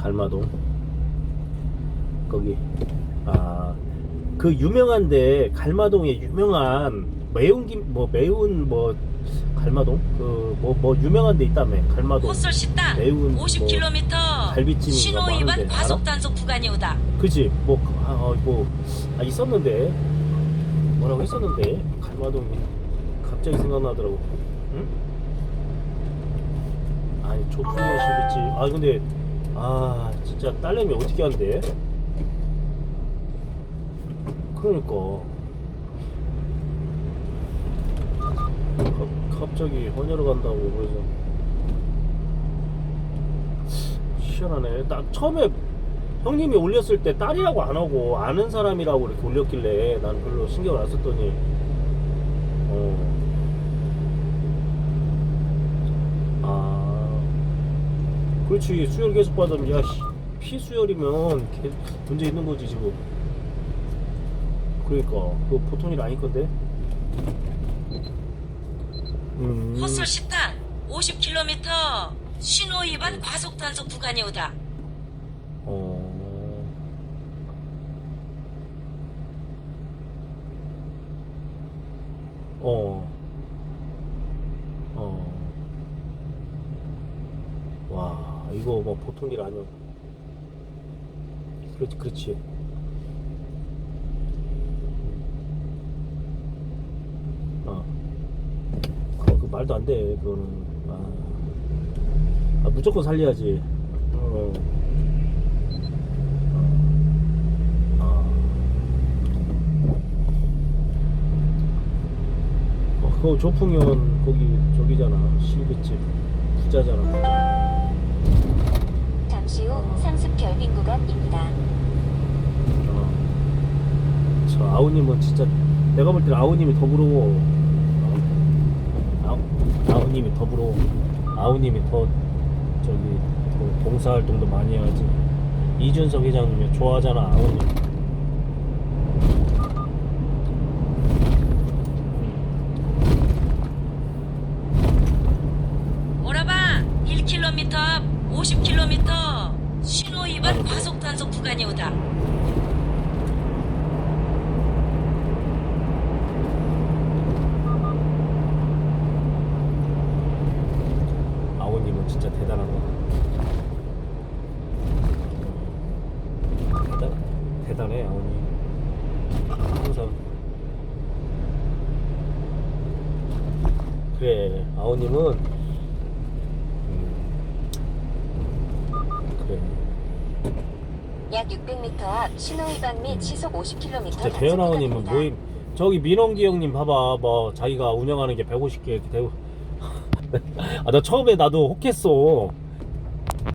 갈마동. 거기. 아 그 유명한데 갈마동에 유명한 매운 김뭐 매운 뭐 갈마동? 그뭐뭐 유명한 데 있다며 갈마동. 헛설 식당 매운 50km 갈비찜인가 신호 뭐 위반 하는데, 과속? 단속 구간이 오다. 그지? 뭐아 뭐 아, 있었는데. 뭐라고 했었는데? 갈마동이 갑자기 생각나더라고. 응? 아니 조풍의 실비지? 아 근데 아 진짜 딸내미 어떻게 한대? 그러니까. 가- 갑자기 헌혈을 간다고 그래서. 희한하네. 딱 처음에 형님이 올렸을 때 딸이라고 안 하고 아는 사람이라고 이렇게 올렸길래 난 별로 신경을 안 썼더니. 어. 아 그렇지 수혈 계속 받으면 야씨 피수혈이면 개- 문제 있는 거지 지금 그러니까 그거 보통 일 아닐 건데 음. 헛설 식당 50km 신호 위반 과속 단속 구간이 오다. 어. 어. 어. 이거 뭐 보통 일 아니야. 그렇지, 그렇지. 어. 그, 그 말도 안 돼, 그거는. 아, 아 무조건 살려야지. 어. 아. 어, 그거 조풍현 거기 저기잖아 실비집 부자잖아 부자 잠시 후 상습 결빙 구간입니다. 어. 저 아우님은 진짜 내가 볼 때는 아우님이 더 부러워 어? 아우, 아우님이 더 부러워 아우님이 더 저기 더 봉사활동도 많이 해야지 이준석 회장님이 좋아하잖아 아우님 오라바 1km 앞 50km 신호 위반 과속 단속 구간이 오다. 아우님은 진짜 대단한. 대단, 대단해 아우님. 항상 그래 아우님은 음, 그래 약 600m 앞 신호 위반 및 시속 50km 진짜 대현 아우님은 모임 저기 민원기 형님 봐봐. 뭐 자기가 운영하는 게 150개 이렇게 되고. 아 나 처음에 나도 혹했어